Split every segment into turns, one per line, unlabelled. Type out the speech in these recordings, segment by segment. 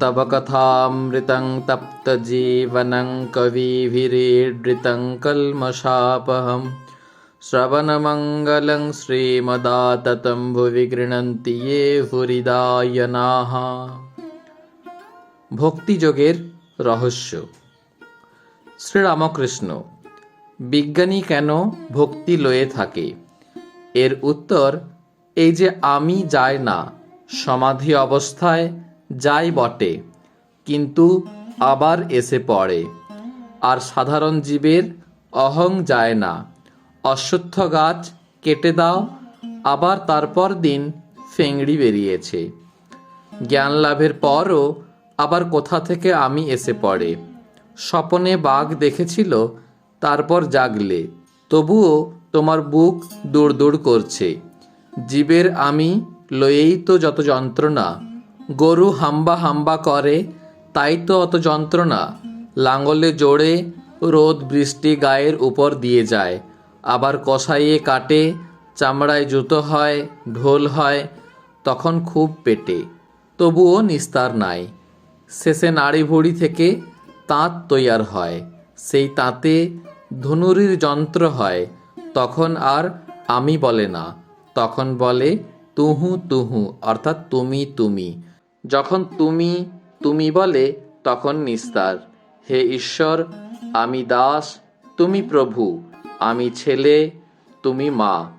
तव कथामृतं तप्तजीवनं कविभिरीडृतं कल्मषापहम् শ্রবণমঙ্গলং শ্রীমদাততম ভুবি গৃণন্তি ये হরিদায়নাহ ভক্তিযোগের রহস্য শ্রীরামকৃষ্ণ বিজ্ঞানী কেন ভক্তি লয়ে থাকে এর উত্তর এই যে আমি যাই না সমাধি অবস্থায় যাই বটে, কিন্তু আবার এসে পড়ে। আর সাধারণ জীবের অহং যায় না। অশ্বত্থ গাছ কেটে দাও, আবার তারপর দিন ফেংড়ি বেরিয়েছে। জ্ঞান লাভের পরও আবার কোথা থেকে আমি এসে পড়ে। স্বপনে বাঘ দেখেছিল, তারপর জাগলে। তবুও তোমার বুক দূর দূর করছে। জীবের আমি লয়েই তো যত যন্ত্রণা গরু হাম্বা হাম্বা করে, তাই তো অত যন্ত্রণা। লাঙ্গলে জোরে রোদ বৃষ্টি গায়ের উপর দিয়ে যায়। আবার কষাইয়ে কাটে, চামড়ায় জুতো হয়, ঢোল হয়, তখন খুব পেটে। তবুও নিস্তার নাই। শেষে নাড়ি ভুড়ি থেকে তাঁত তৈয়ার হয়। সেই তাঁতে ধনুরির যন্ত্র হয়। তখন আর আমি বলে না। তখন বলে, তুহু তুহু, অর্থাৎ তুমি তুমি। যখন তুমি তুমি বলে, তখন নিস্তার। হে ঈশ্বর, আমি দাস, তুমি প্রভু, আমি ছেলে, তুমি মা।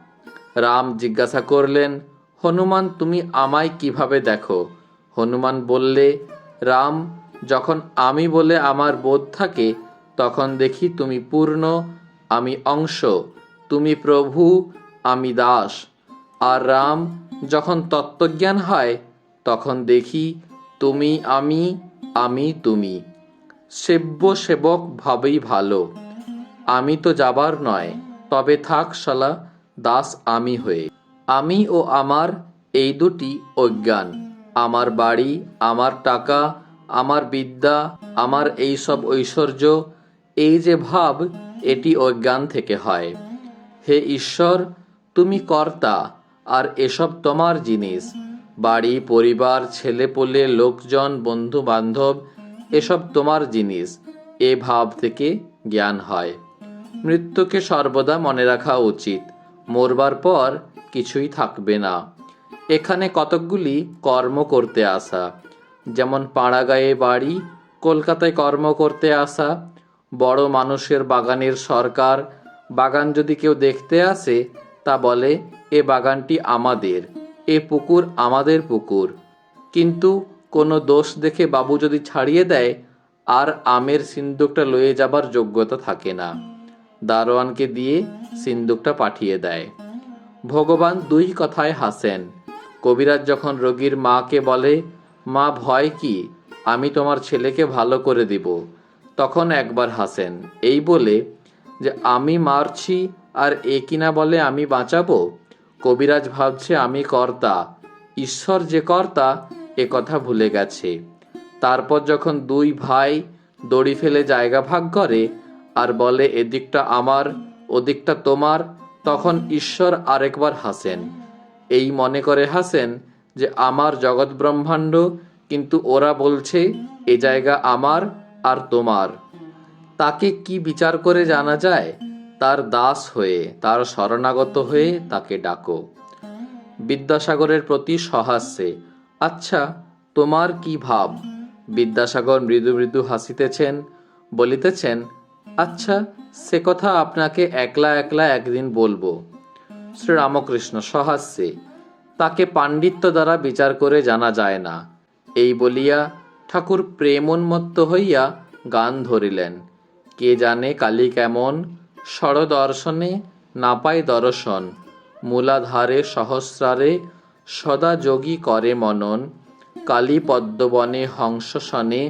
রাম জিজ্ঞাসা করলেন, হনুমান, তুমি আমায় কীভাবে দেখো? হনুমান বললে, রাম, যখন আমি বলে আমার বোধ থাকে, তখন দেখি তুমি পূর্ণ, আমি অংশ, তুমি প্রভু, আমি দাস। আর রাম, যখন তত্ত্বজ্ঞান হয় তখন দেখি তুমি আমি আমি তুমি। সেব্য সেবক ভাবেই ভালো। আমি তো যাবার নয়, তবে থাক শালা, দাস আমি হয়ে। আমি ও আমার এই দুটি অজ্ঞান। আমার বাড়ি, আমার টাকা, আমার বিদ্যা, আমার এই সব ঐশ্বর্য, এই যে ভাব, এটি অজ্ঞান থেকে হয়। হে ঈশ্বর, তুমি কর্তা, আর এসব তোমার জিনিস। বাড়ি, পরিবার ছেলেপোলে লোকজন বন্ধু বান্ধব এসব তোমার জিনিস। এ ভাব থেকে জ্ঞান হয়। মৃত্যুকে সর্বদা মনে রাখা উচিত। মরবার পর কিছুই থাকবে না। এখানে কতকগুলি কর্ম করতে আসা। যেমন পাড়াগায়ে বাড়ি, কলকাতায় কর্ম করতে আসা, বড় মানুষের বাগানের সরকার, বাগান যদি কেউ দেখতে আসে, তা বলে, এ বাগানটি আমাদের। এ পুকুর আমাদের পুকুর। কিন্তু কোনো দোষ দেখে বাবু যদি ছাড়িয়ে দেয়, আর আমের সিন্দুকটা লয়ে যাবার যোগ্যতা থাকে না। দারোয়ানকে দিয়ে সিন্দুকটা পাঠিয়ে দেয়। ভগবান দুই কথায় হাসেন। কবিরাজ যখন রোগীর মাকে বলে, মা, ভয় কি? আমি তোমার ছেলেকে ভালো করে দিব। তখন একবার হাসেন। এই বলে যে, আমি মারছি, আর এ কিনা বলে আমি বাঁচাবো? কবিরাজ ভাবছে, আমি কর্তা। ঈশ্বর যে কর্তা, এ কথা ভুলে গেছে। তারপর যখন দুই ভাই দড়ি ফেলে জায়গা ভাগ করে আর বলে, এদিকটা আমার, ওদিকটা তোমার, তখন ঈশ্বর আরেকবার হাসেন। এই মনে করে হাসেন যে, আমার জগৎ ব্রহ্মাণ্ড, কিন্তু ওরা বলছে, এ জায়গা আমার আর তোমার। তাকে কি বিচার করে জানা যায়? তার দাস হয়ে, তার শরণাগত হয়ে তাকে ডাকো। বিদ্যাসাগরের প্রতি সহাস্যে আচ্ছা তোমার কি ভাব? বিদ্যাসাগর মৃদু মৃদু হাসিতেছেন, বলিতেছেন আচ্ছা সে কথা আপনাকে একলা একলা একদিন বলব। শ্রীরামকৃষ্ণ সহাস্যে, তাকে পাণ্ডিত্য দ্বারা বিচার করে জানা যায় না। এই বলিয়া ঠাকুর প্রেমোন্মত্ত হইয়া গান ধরিলেন। কে জানে কালী কেমন সরদর্শনে না পায় দর্শন, মূলাধারে সহস্রারে সদা যোগী করে মনন কালী পদ্মবনে হংসসনে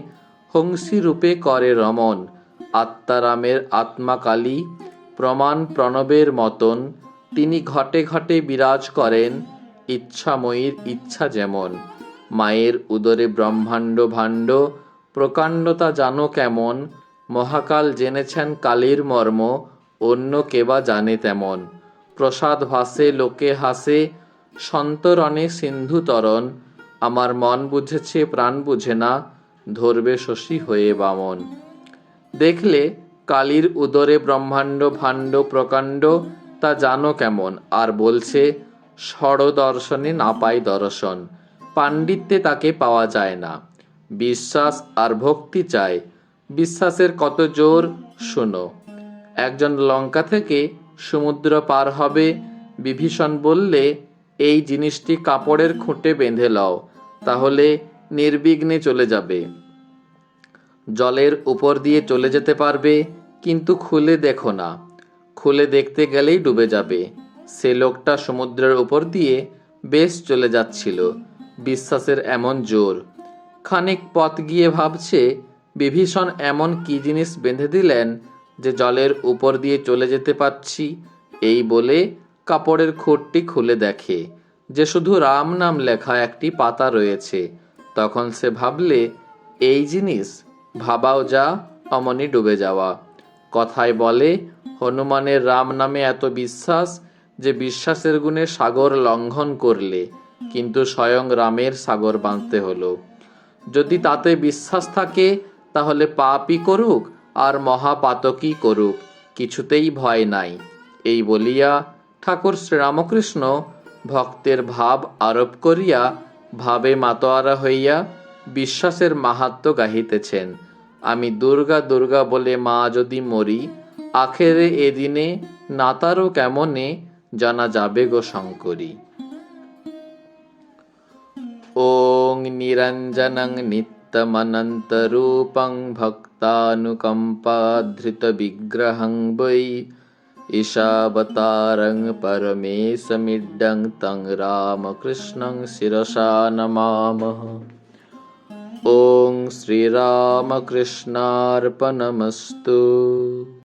হংসী রূপে করে রমন, আত্মারামের আত্মা কালী প্রমাণ প্রণবের মতন, তিনি ঘটে ঘটে বিরাজ করেন, ইচ্ছাময়ীর ইচ্ছা যেমন। মায়ের উদরে ব্রহ্মাণ্ড ভাণ্ড, প্রকাণ্ডতা জানো কেমন, মহাকাল জেনেছেন কালীর মর্ম অন্য কেবা জানে তেমন। প্রসাদ ভাসে, লোকে হাসে, সন্তরণে সিন্ধু তরণ। আমার মন বুঝেছে, প্রাণ বুঝে না, ধরবে শশী হয়ে বামন। দেখলে কালীর উদরে ব্রহ্মাণ্ড, ভাণ্ড, প্রকাণ্ড, তা জানো কেমন? আর বলছে দর্শনে না পাই দর্শন, পাণ্ডিত্যে তাকে পাওয়া যায় না। বিশ্বাস আর ভক্তি চাই, বিশ্বাসের কত জোর, শোনো। একজন লঙ্কা থেকে সমুদ্র পার হবে। বিভীষণ বললে, এই জিনিসটি কাপড়ের খুঁটে বেঁধে লও, তাহলে নির্বিঘ্নে চলে যাবে। জলের উপর দিয়ে চলে যেতে পারবে, কিন্তু খুলে দেখো না। খুলে দেখতে গেলেই ডুবে যাবে। সে লোকটা সমুদ্রের উপর দিয়ে বেশ চলে যাচ্ছিল। বিশ্বাসের এমন জোর। খানিক পথ গিয়ে ভাবছে, বিভীষণ এমন কি জিনিস বেঁধে দিলেন যে জলের উপর দিয়ে চলে যেতে পারছি, এই বলে কাপড়ের খুঁটটি খুলে দেখে যে শুধু রাম নাম লেখা একটি পাতা রয়েছে। তখন সে ভাবলে, এই জিনিস? ভাবাও যা, অমনি ডুবে যাওয়া। কথায় বলে, হনুমানের রাম নামে এত বিশ্বাস যে বিশ্বাসের গুণে সাগর লঙ্ঘন করলে, কিন্তু স্বয়ং রামের সাগর বাঁধতে হলো। যদি তাতে বিশ্বাস থাকে, তাহলে পাপই করুক আর মহাপাতকই করুক, কিছুতেই ভয় নাই। এই বলিয়া ঠাকুর শ্রীরামকৃষ্ণ ভক্তের ভাব আরোপ করিয়া ভাবে মাতোয়ারা হইয়া বিশ্বাসের মাহাত্ম গাহিতেছেন। আমি দুর্গা দুর্গা বলে মা যদি মরি, আখেরে এদিনে নাতারও কেমনে জানা যাবে গো শঙ্করী? ওং নিরঞ্জনং নিত্য नित्यमनन्तरूपं भक्तानुकम्पाधृतविग्रहं वै ईशावतारं परमेशमिड्डं तं रामकृष्णं शिरसा नमामः। ॐ श्रीरामकृष्णार्पणमस्तु